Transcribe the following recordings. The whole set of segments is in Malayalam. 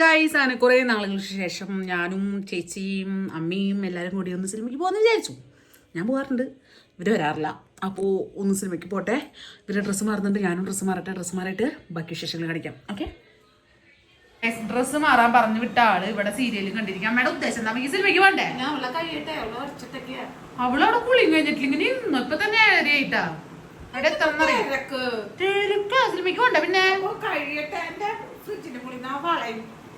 ഗൈസ് ആണ് കുറേ നാളുകൾക്ക് ശേഷം ഞാനും ചേച്ചിയും അമ്മയും എല്ലാവരും കൂടി ഒന്ന് സിനിമയ്ക്ക് പോകുമെന്ന് വിചാരിച്ചു. ഞാൻ പോകാറുണ്ട് ഇവർ വരാറില്ല. അപ്പോൾ ഒന്ന് സിനിമയ്ക്ക് പോട്ടെ. ഇവരെ ഡ്രസ്സ് മാറുന്നുണ്ട്. ഞാനും ഡ്രസ്സ് മാറട്ടെ ഡ്രസ്സ് മാറിയിട്ട് ബാക്കി വിശേഷങ്ങൾ കാണിക്കാം. ഓക്കെ ഡ്രസ്സ് മാറാൻ പറഞ്ഞു വിട്ട ആൾ ഇവിടെ സീരിയൽ കണ്ടിരിക്കാം. മേഡം ഉദ്ദേശം എന്താ? ഈ സിനിമയ്ക്ക് വേണ്ടേ അവളവിടെ കുളിയും കഴിഞ്ഞിട്ടില്ല. ഇങ്ങനെ ഇന്ന് ഇപ്പൊ തന്നെ ഏഴരയായിട്ടാ അവിടെ സിനിമയ്ക്ക് വേണ്ട പിന്നെ?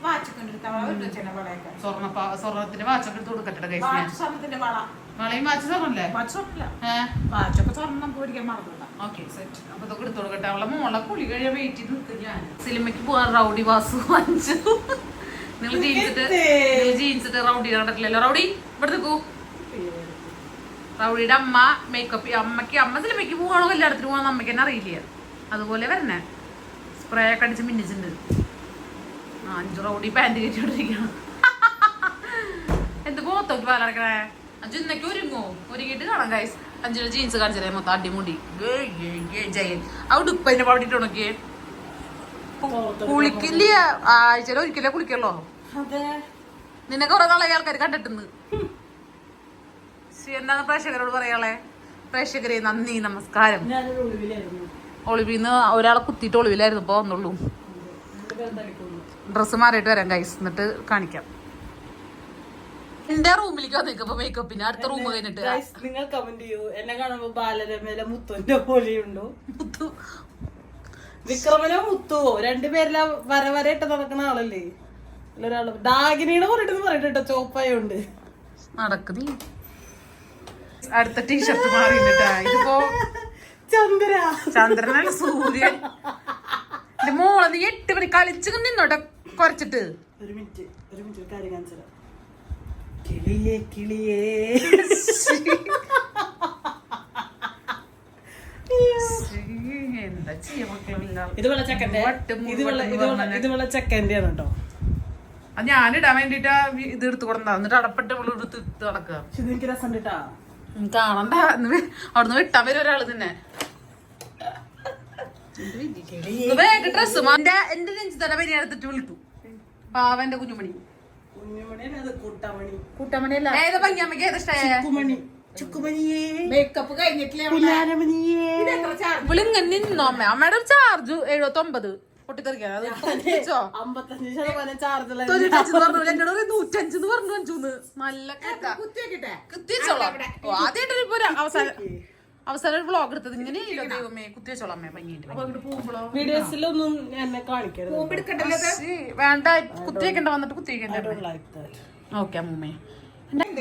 വാച്ചൊക്കെ വളയൊക്കെ. സ്വർണ സ്വർണത്തിന്റെ വാച്ചൊക്കെ എടുത്ത് കൊടുക്കട്ടെ വള. വളയും വാച്ച് സ്വർണല്ലേ? വാച്ച് സ്വർണല്ല. ഏഹ് വാച്ചൊക്കെ സ്വർണം പോരിക്കാൻ മറന്നില്ല ഓക്കെ സെറ്റ് അപ്പൊ ഇതൊക്കെ എടുത്തു കൊടുക്കട്ടെ. അവളെ മോളെ കുളി കഴിയാൻ വെയിറ്റ് ചെയ്ത് നിൽക്കും ഞാൻ. സിനിമയ്ക്ക് പോവാൻ റൗഡി വാസു വാങ്ങിച്ചു നിങ്ങൾ ജീൻസിട്ട് നിങ്ങൾ ജീൻസിട്ട് റൗഡി കണ്ടിട്ടില്ലല്ലോ. റൗഡി ഇവിടെ നിൽക്കൂ റൗഡിയുടെ അമ്മ മേക്കപ്പ് അമ്മയ്ക്ക് അമ്മ സിനിമയ്ക്ക് പോവാണോ? കല്യാണത്തിന് പോവാന്ന് അമ്മയ്ക്ക് തന്നെ അറിയില്ല. അതുപോലെ വരണേ. സ്പ്രേ ഒക്കെ അടിച്ച് മിന്നിച്ചിട്ടുണ്ട്. അഞ്ചു റൗഡി പാന്റ് കയറ്റിക്കൊണ്ടിരിക്കണം എന്ത് പോത്തൊക്കെ പാലടക്കണേ അഞ്ചു ഇന്നൊക്കെ ഒരുങ്ങോ? ഒരുങ്ങിയിട്ട് കാണാം ഗൈസ് അഞ്ചിന് ജീൻസ് കാണിച്ചതേ മൊത്തം അടിമുടി. ജയൻ. ആ ഉടുപ്പതിന്റെ പാടിട്ട് ഉണക്കിയേ? കുളിക്കില്ല? ആഴ്ചയിൽ ഒരിക്കലേ കുളിക്കല്ലോ നിന്നെ കുറെ നാളെ ആൾക്കാർ കണ്ടിട്ടുണ്ട് എന്താണ് പ്രേക്ഷകരോട് പറയാളെ പ്രേക്ഷകരെ നന്ദി നമസ്കാരം. ഒളിവിന്ന് ഒരാളെ കുത്തിയിട്ട് ഒളിവിലായിരുന്നു ഇപ്പൊ വന്നുള്ളൂ. ഡ്രസ്സ് മാറിയിട്ട് വരാം ഗൈസ് എന്നിട്ട് കാണിക്കാം. എന്റെ റൂമിലേക്ക് വന്നേക്ക് ഇപ്പൊ മേക്കപ്പിന് അടുത്ത റൂം കഴിഞ്ഞിട്ട്. Guys, നിങ്ങൾ കമന്റ് ചെയ്യൂ. എന്നെ കാണുമ്പോ ബാലരമയിലെ മുത്തുന്റെ പോലെയുണ്ടോ? മുത്തു. വിക്രമനോ മുത്തുവോ? രണ്ടുപേരെല്ലാം വര വരയിട്ട് നടക്കുന്ന ആളല്ലേ? ഒരാൾ. ഡാഗിനിയുടെ പറഞ്ഞിട്ട് പറയട്ടോ ചോപ്പായോണ്ട് നടക്ക് നീ അടുത്ത ടീഷർട്ട് മാറി ഇതിപ്പോ ചന്ദ്ര. ചന്ദ്രനല്ല സൂര്യൻ. മോളെ നീ എട്ട് മണി കളിച്ചു നിന്നോട്ടെ കുറച്ചിട്ട്. ഒരു മിനിറ്റ് ഒരു മിനിറ്റ് ഒരു കാര്യം കാണിച്ചു കിളിയേ കിളിയേ. എന്താ ചെയ്യാ ഇത് വെള്ള ചക്കന്റെ വട്ട് മൂന്ന് ഇത് വെള്ള വട്ട് ഇത് വെള്ള ഇത് വെള്ള ചക്കന്റെ ആണ് കേട്ടോ. അത് ഞാനിടാൻ വേണ്ടിട്ട് ഇത് എടുത്തു കൊടുത്താ എന്നിട്ട് അടപ്പെട്ട് ഇവിടെ എടുത്ത് ഇട്ട് നടക്കുക. പക്ഷെ ഇത് എനിക്ക് രസം കേട്ടാ. ഉം, കാണണ്ട. അവിടുന്ന് വിട്ടാൻ വരും ഒരാൾ തന്നെ. ഡ്രസ് എന്റെ എന്റെ നെഞ്ചി തന്നെ പനി എടുത്തിട്ട് വിളിട്ടു പാവന്റെ കുഞ്ഞുമണി. ഏതാ ഭംഗിയമ്മക്ക് ഏതാ മേക്കപ്പ് കഴിഞ്ഞിട്ടില്ലേ നിന്നോ അമ്മ? അമ്മയുടെ ഒരു ചാർജ് എഴുപത്തൊമ്പത്. പൊട്ടിത്തെറിക്കാൻ അത് പറഞ്ഞു? പറയും നൂറ്റഞ്ചെന്ന് നല്ല ഇപ്പൊ ഒരു അവസാനം. അവസാനം ഒരു വ്ളോഗ് എടുത്തത്. ഇങ്ങനെ ദൈവമേ കുത്തിവെച്ചോളാം അമ്മേ വീഡിയോസിലൊന്നും എന്നെ കാണിക്കരുത്. വേണ്ട കുത്തിയേക്കണ്ട വന്നിട്ട് കുത്തിയേക്കണ്ട. ഓക്കെ അമ്മൂമ്മേ.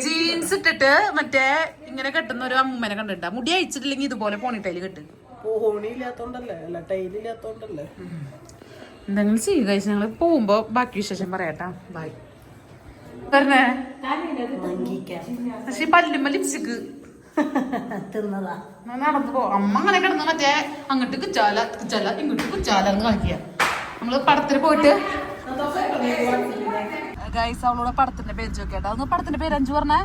ജീൻസ് ഇട്ടിട്ട് മറ്റേ ഇങ്ങനെ കെട്ടുന്ന ഒരു അമ്മൂമ്മനെ കണ്ടിട്ടാ മുടി അയച്ചിട്ടില്ലെങ്കിൽ ഇതുപോലെ കെട്ട്. പോണില്ലാത്തോണ്ടല്ലേ അല്ല ടൈലില്ലാത്തോണ്ടല്ലേ എന്തെങ്കിലും ചെയ്യുക ഞങ്ങൾ പോകുമ്പോ ബാക്കി വിശേഷം പറയാട്ടാ. ബൈ പറഞ്ഞേ? പക്ഷെ പല്ലുമ്മ ലിപ്സ്റ്റിക്ക് തിന്നതാ അമ്മ അങ്ങനെ കിടന്ന് മറ്റേ അങ്ങോട്ട് കുച്ചാല കുച്ചാല ഇങ്ങോട്ട് കുച്ചാല എന്ന് കാണിക്കുക. നമ്മൾ പടത്തിന് പോയിട്ട്. ഗൈസ് അവളോട് പടത്തിന്റെ പേര് ചോദിക്കട്ടെ. പടത്തിന്റെ പേര് അഞ്ചു പറഞ്ഞേ.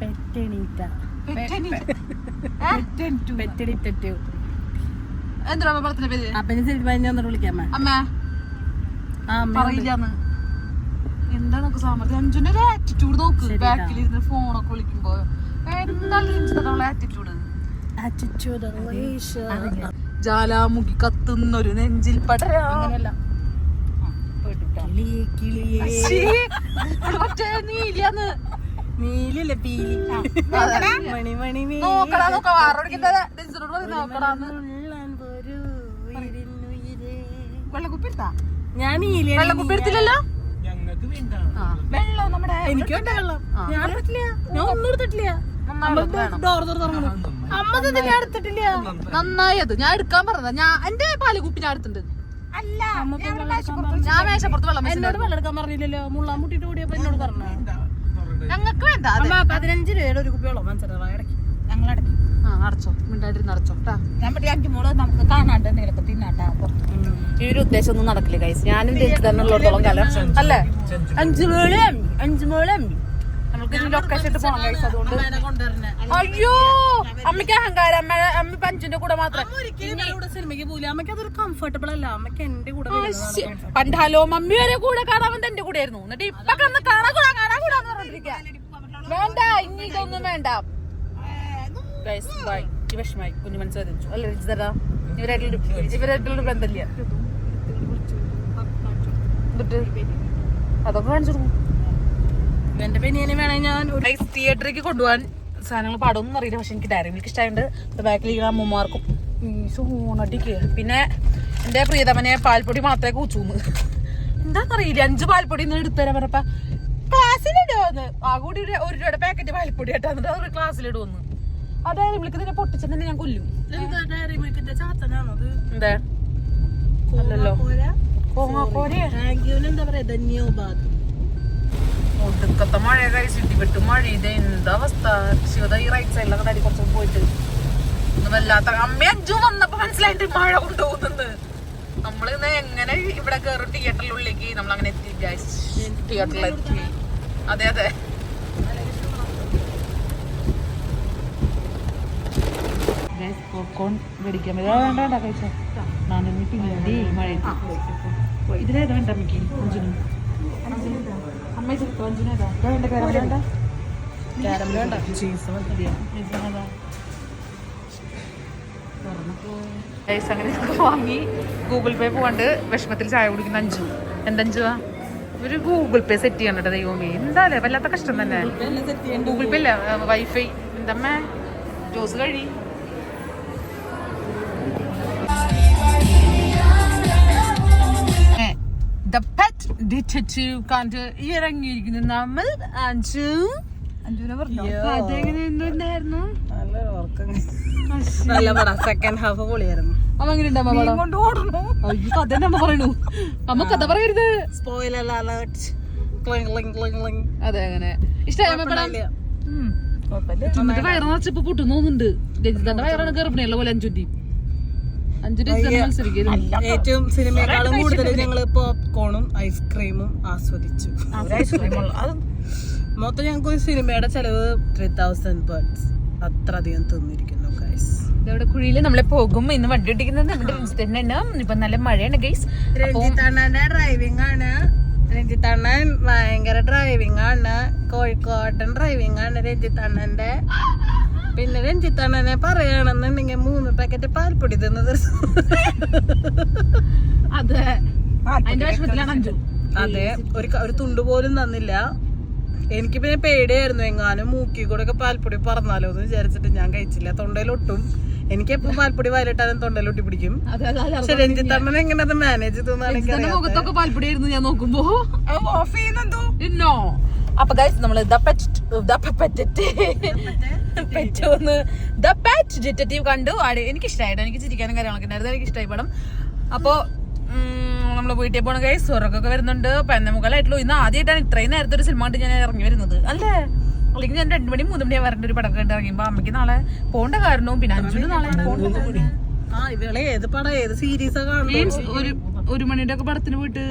പെറ്റണീറ്റ. പെറ്റണിറ്റു. എന്തിനാ പടത്തിന്റെ പേര്? അപ്പനെ വിളിക്കാമ അമ്മ. അമ്മ. പറയില്ലാന്ന്. എന്താ നോക്ക് സാമർത്ഥ്യം അഞ്ചുന്റെ ഒരു ആറ്റിറ്റ്യൂഡ് നോക്ക് ബാക്കിൽ ഇരുന്ന് ഫോണൊക്കെ വിളിക്കുമ്പോ എന്താണ് ജാലാമുഖി കത്തുന്നൊരു നെഞ്ചിൽ പടരാ. നീലില്ല പീലി? നോക്കടാ നോക്കാം ആറോടിക്കുന്നത് നോക്കടാന്ന്. ഞാൻ വെള്ളം നമ്മുടെ എനിക്ക് വേണ്ട വെള്ളം. ഞാൻ പറ്റില്ല ഞാൻ ഒന്നും എടുത്തിട്ടില്ല. നന്നായി. അമ്മ എടുത്തിട്ടില്ല. നന്നായത് ഞാൻ എടുക്കാൻ പറഞ്ഞതാ. ഞാൻ എന്റെ പാൽ കുപ്പി ഞാൻ എടുത്തിട്ടുണ്ട്. അല്ല ഞാൻ മേശപ്പുറത്ത് വെള്ളം എന്നോട് വെള്ളം എടുക്കാൻ പറഞ്ഞില്ലല്ലോ. മുള്ളാൻ മുട്ടിട്ട് കൂടിയപ്പോ എന്നോട് പറഞ്ഞു ഞങ്ങൾക്ക് വേണ്ട. അമ്മ പതിനഞ്ച് രൂപയുടെ ഒരു കുപ്പി വെള്ളം ഇടയ്ക്ക്. ആ അടച്ചോ. മിണ്ടാണ്ടിരുന്ന് അടച്ചോ. ഞാൻ പറ്റി അഞ്ചു മോൾ നമുക്ക് കാണാണ്ട് എന്തെങ്കിലുമൊക്കെ തിന്നാട്ടാ. ഈ ഒരു ഉദ്ദേശം ഒന്നും നടക്കില്ല കൈസ് ഞാനും തന്നെ ഉള്ളിടത്തോളം കാലം. അല്ലേ? അഞ്ചു മോളെ അഞ്ചു മോളെ നമ്മൾ നമുക്ക് ഇനി ലൊക്കേഷൻ ഇട്ട് പോകാം guys. അതുകൊണ്ട്. അയ്യോ അമ്മയ്ക്ക് അഹങ്കാരം അമ്മ അമ്മ പഞ്ചിന്റെ കൂടെ മാത്രം. സിനിമയ്ക്ക് പോകില്ല അമ്മയ്ക്ക് അതൊരു കംഫർട്ടബിൾ അല്ല. അമ്മയ്ക്ക് എന്റെ കൂടെ പണ്ട് ഹലോ മമ്മി വരെ കൂടെ കാണാൻ എന്റെ കൂടെ ആയിരുന്നു. എന്നിട്ട് ഇപ്പൊ കന്ന് കൂടാ കൂടാന്ന് പറഞ്ഞിരിക്കാ വേണ്ട ഇനി ഇതൊന്നും വേണ്ട. ബൈ വിഷമായി കുഞ്ഞു മനസ്സിലാച്ചു അല്ല രജിതരാ ഇവരായിട്ടുള്ള ഇവരായിട്ടുള്ള ബന്ധമില്ല. അതൊക്കെ കാണിച്ചു കൊടുക്കും. എന്റെ പെനിയനെ വേണേ. ഞാൻ ഒരു തിയേറ്ററിലേക്ക് കൊണ്ടുപോകാൻ സാധനങ്ങൾ പാടൊന്നും അറിയില്ല. പക്ഷെ എനിക്ക് ഡയറി മിൽക്ക് ഇഷ്ടമായിട്ട് ബാക്കിൽ അമ്മമാർക്കും സോണടിക്ക് പിന്നെ എന്റെ പ്രിയതമനെ പാൽപ്പൊടി മാത്രമേ കൂച്ചൂന്ന്. എന്താന്നറിയില്ല. അഞ്ച് പാൽപ്പൊടി ഒന്ന് എടുത്തുതരാൻ പറഞ്ഞപ്പ ക്ലാസ്സിലിടുവന്ന് ആ കൂടി ഒരു ഒരു രൂപയുടെ പാക്കറ്റ് പാൽപ്പൊടി ആട്ടാ എന്നിട്ട് അവർ ക്ലാസ്സിലിടുവന്ന്. ആ ഡയറി മിൽക്ക് ഇതിനെ തന്നെ ഞാൻ കൊല്ലും. എന്താ ഡയറി മിൽക്കിന്റെ ചാത്തനാണോ അത്? എന്താ? അല്ലല്ലോ. കോര കോങ്ങാക്കോരയാ എന്താ പറയാ? ധന്യോബാദ് ഒടുക്കത്തെ മഴ കഴിച്ചിട്ട് വിട്ട് മഴ ഇത് എന്താ അവസ്ഥ? ശിവത ഈ റൈറ്റ് സൈഡിലൊക്കെ തടി കുറച്ച് പോയിട്ട്. ഒന്നും വല്ലാത്ത അമ്മ അഞ്ചു വന്നപ്പോ മനസ്സിലായിട്ട് മഴ കൊണ്ടുപോകുന്നത്. നമ്മൾ ഇന്ന് എങ്ങനെ ഇവിടെ കയറി തിയേറ്ററിൽ ഉള്ളിലേക്ക് നമ്മൾ അങ്ങനെ എത്തി തിയേറ്ററിലെത്തി. അതെ അതെ. പോപ്കോൺ മേടിക്കാൻ വേണ്ട വേണ്ട കഴിച്ചോ. നാനൂറ്റി പിന്നീട് മഴയത്ത് വേണ്ട അമ്മയ്ക്ക്? അഞ്ചിനും. അങ്ങനെ വാങ്ങി ഗൂഗിൾ പേ പോകാണ്ട് വിഷമത്തിൽ ചായ കുടിക്കുന്ന അഞ്ചു. എന്തഞ്ചുവാ ഒരു ഗൂഗിൾ പേ സെറ്റ് ചെയ്യണം കേട്ടോ ദൈവമേ. എന്താല്ലേ വല്ലാത്ത കഷ്ടം തന്നെ. ഗൂഗിൾ പേ അല്ല വൈഫൈ എന്തമ്മേ ജോസ് കഴി. The പെറ്റ് Detective കണ്ട് ഇറങ്ങിയിരിക്കുന്നു നമ്മൾ. അഞ്ചു അഞ്ജുനെ പറഞ്ഞു? അതെങ്ങനെ ഉണ്ടായിരുന്നു നല്ലൊരു ഉറക്കം. നല്ല പടം. സെക്കൻഡ് ഹാഫ് പൊളിയായിരുന്നു. ഇഷ്ടമായി വയറ് നിറച്ചപ്പോ പൊട്ടു രജിതന്റെ വയറാണ് ഗർഭിണിയുള്ള പോലെ അഞ്ചുറ്റി ഏറ്റവും സിനിമയെക്കാളും കൂടുതൽ ഞങ്ങൾ പോപ്കോണും ഐസ്ക്രീമും ആസ്വദിച്ചു. മൊത്തം ഞങ്ങൾക്ക് ഒരു സിനിമയുടെ ചെലവ് ത്രീ തൗസൻഡ് ബേർഡ്സ് അത്ര അധികം തിന്നിരിക്കുന്നു ഗൈസ് ഇവിടെ കുഴിയിൽ നമ്മളെ പോകും. ഇന്ന് വണ്ടി ഓടിക്കുന്നത് നമ്മുടെ രജിതണ്ണ ഇപ്പൊ നല്ല മഴയാണ് ഗൈസ് രഞ്ജിത്തണ്ണന്റെ ഡ്രൈവിംഗ് ആണ്. രഞ്ജിത്തണ്ണൻ ഭയങ്കര ഡ്രൈവിംഗ് ആണ്. കോഴിക്കോട്ടൻ ഡ്രൈവിംഗ് ആണ് രഞ്ജിത്തണ്ണന്റെ പിന്നെ രഞ്ജിത്തണ്ണനെ പറയുകയാണെന്നുണ്ടെങ്കിൽ മൂന്ന് പാക്കറ്റ് പാൽപ്പൊടി തിന്നത് അതെ. അതിന്റെ വിഷമത്തിലാണ് അഞ്ചു അതെ ഒരു ഒരു തുണ്ട് പോലും തന്നില്ല. എനിക്ക് പിന്നെ പേടിയായിരുന്നു എങ്ങാനും മൂക്കി കൂടെ ഒക്കെ പാൽപ്പൊടി പറഞ്ഞാലോ എന്ന് വിചാരിച്ചിട്ട് ഞാൻ കഴിച്ചില്ല. തൊണ്ടയിലൊട്ടും എനിക്ക് എപ്പോ പാൽപ്പൊടി വയലിട്ടാലും തൊണ്ടയിലൊട്ടി പിടിക്കും. അതെ രഞ്ജിത്ത് പക്ഷെ രഞ്ജിത്തണ്ണൻ എങ്ങനെ അത് മാനേജ് ചെയ്തു മുഖത്തൊക്കെ പാൽപ്പൊടിയായിരുന്നു ഞാൻ നോക്കുമ്പോ. ഓഫ് ചെയ്യുന്നെന്തോ? അപ്പൊ ഗൈസ് നമ്മൾ the pet the the pet detective കണ്ടു. ആടെ എനിക്ക് ഇഷ്ടമായിട്ട് എനിക്ക് ചിരിക്കാനും കാര്യങ്ങളൊക്കെ ഉണ്ടായിരുന്നു. എനിക്ക് ഇഷ്ടമായി പടം. അപ്പോ നമ്മൾ വീട്ടിൽ പോണ ഗൈസ് ഉറക്കൊക്കെ വരുന്നുണ്ട്. പെന്നമുഖലായിട്ടുള്ളൂ ഇന്ന് ആദ്യമായിട്ടാണ് ഇത്രയും നേരത്തെ ഒരു സിനിമ കണ്ട് ഞാൻ ഇറങ്ങി വരുന്നത്. അല്ലേ? അല്ലെങ്കിൽ ഞാൻ രണ്ടു മണി മൂന്ന് മണിയാ വരേണ്ട ഒരു പടം കണ്ട് ഇറങ്ങി അമ്മയ്ക്ക് നാളെ പോകേണ്ട കാരണവും പിന്നെ അഞ്ചിന് നാളെ മീൻസ് ഒരു ഒരു മണിയുടെ ഒക്കെ പടത്തിന് പോയിട്ട്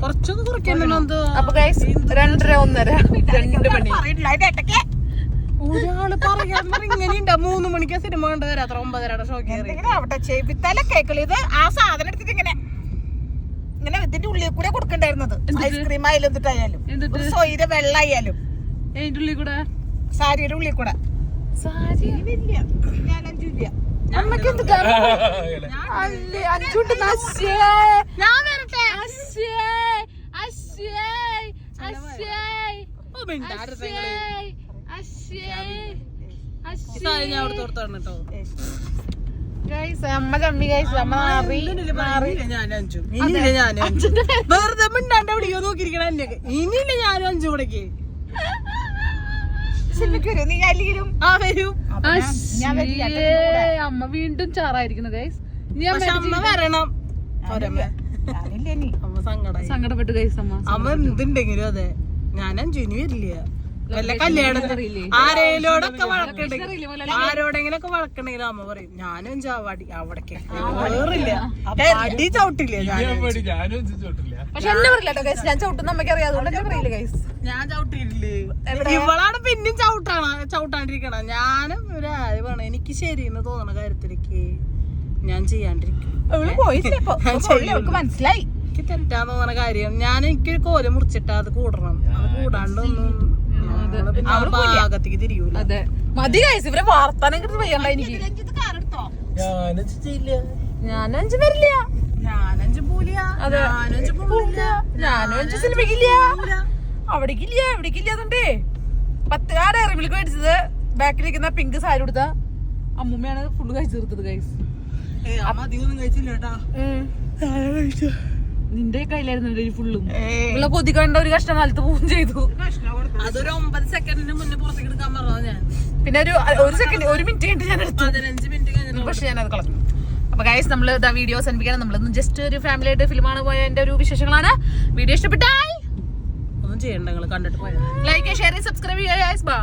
കുറച്ചൊക്കെ കുറയ്ക്കണമെന്നോ അപ്പൊ ഗൈസ് രണ്ടര ഒന്നര രണ്ട് മണി. ഒരാൾ പറയാൻ പറ ഇങ്ങനെയുണ്ടാ. മൂന്ന് മണിക്കാ സിനിമ കണ്ടു വരാത്ര ഒമ്പതരയുടെ ഷോ കയറി. അവിടെ ചെയ്പിത്തല കേക്കളി ഇത് ആ സാധനം എടുത്തിട്ട് ഇങ്ങനെ ഇങ്ങനെ ഇതിന്റെ ഉള്ളിൽ കൂടെ കൊടുക്കണ്ടായിരുന്നത്. ഐസ്ക്രീം ആയാലും എന്തിട്ടായാലും എന്നിട്ട് ഒരു സൊയ്ത വെള്ളായാലും അതിന്റെ ഉള്ളിൽ കൂടെ? സാരിയുടെ ഉള്ളിൽ കൂടെ. സാരി ഞാൻ അഞ്ചില്ല അമ്മയ്ക്ക് എന്ത് അല്ലേ അഞ്ചുണ്ട്. നശ്യേ ഞാൻ അമ്മ ചമ്മി ഗൈസ് അമ്മ മാറി വെറുതെ മിണ്ടാണ്ട് എവിടെയോ നോക്കിയിരിക്കണ എന്നെ ഇനിയില്ല ഞാനും അഞ്ചു കൂടെക്ക് അമ്മ വീണ്ടും ചാറായിരിക്കുന്നു ഗൈസ് അമ്മ. വരണം അമ്മ സങ്കടപ്പെട്ടു അമ്മ അമ്മ എന്തുണ്ടെങ്കിലും അതെ. ഞാനും ഇനി വരില്ല വല്ല കല്യാണത്തിന് ആരേലോടൊക്കെ വഴക്കുണ്ടെങ്കിൽ ആരോടെങ്കിലൊക്കെ വഴക്കുണ്ടെങ്കിൽ അമ്മ പറയും ഞാനും ചാവാടി അവിടേക്ക് വേറില്ല അടി ചവിട്ടില്ല ഞാൻ പക്ഷെ എന്നെ പറയില്ല കേട്ടോ ഗൈസ് ഞാൻ ചവിട്ടുന്ന അമ്മയ്ക്ക് അറിയാം. അതുകൊണ്ട് എന്നെ പറയില്ല ഗൈസ് ഞാൻ ചവിട്ടിയില്ലേ ഇവളാണ് പിന്നെയും ചവിട്ടാണ് ചവിട്ടാണ്ടിരിക്കണം. ഞാനും ഒരു ആര് പറഞ്ഞു എനിക്ക് ശരിയെന്ന് തോന്നണ കാര്യത്തിലേക്ക്. ഞാൻ ചെയ്യാണ്ടിരിക്കും. മനസ്സിലായി. എനിക്ക് തെറ്റാന്ന് പറഞ്ഞ കാര്യം. ഞാൻ എനിക്ക് കോല മുറിച്ചിട്ട് അത് കൂടണം. അത് കൂടാണ്ടൊന്നും ഭാഗത്തേക്ക് തിരിയൂല. അതെ. മതി ഇവരെ വാർത്താനം കിട്ടുന്ന എനിക്ക്. വരില്ല. ഞാനഞ്ച് പൂലിയ ഞാനഞ്ച് സിനിമയ്ക്കില്ല. അവിടേക്കില്ല എവിടേക്കില്ല എറിമിലേക്ക് മേടിച്ചത് ബാക്കിലിരിക്കുന്ന പിങ്ക് സാരി കൊടുത്ത അമ്മൂമ്മയാണ് ഫുള്ള് കഴിച്ചു തീർത്തത് കഴിച്ചു നിന്റെ കയ്യിലായിരുന്നു ഫുള്ളും ഇവിടെ കൊതിക്കണ്ട ഒരു കഷ്ടം കാലത്ത് പോവും ചെയ്തു അതൊരു ഒമ്പത് സെക്കൻഡിന് മുന്നേ പുറത്തേക്ക് എടുക്കാൻ പറഞ്ഞു ഞാൻ. പിന്നെ ഒരു ഒരു സെക്കൻഡ് ഒരു മിനിറ്റ് കഴിഞ്ഞിട്ട് ഞാൻ എടുത്തു. പതിനഞ്ച് മിനിറ്റ് പക്ഷെ ഞാനത് കളഞ്ഞു. അപ്പൊ ഗൈസ് നമ്മൾ വീഡിയോ സെൻപിക്കാൻ നമ്മളൊന്നും ജസ്റ്റ് ഒരു ഫാമിലി ആയിട്ട് ഫിലിമാണ് പോയ എന്റെ ഒരു വിശേഷങ്ങളാണ്. വീഡിയോ ഇഷ്ടപ്പെട്ടായി ഒന്നും ചെയ്യണ്ട നിങ്ങൾ കണ്ടിട്ട് പോയത് ലൈക്ക് ഷെയർ സബ്സ്ക്രൈബ് ചെയ്യുക ബൈ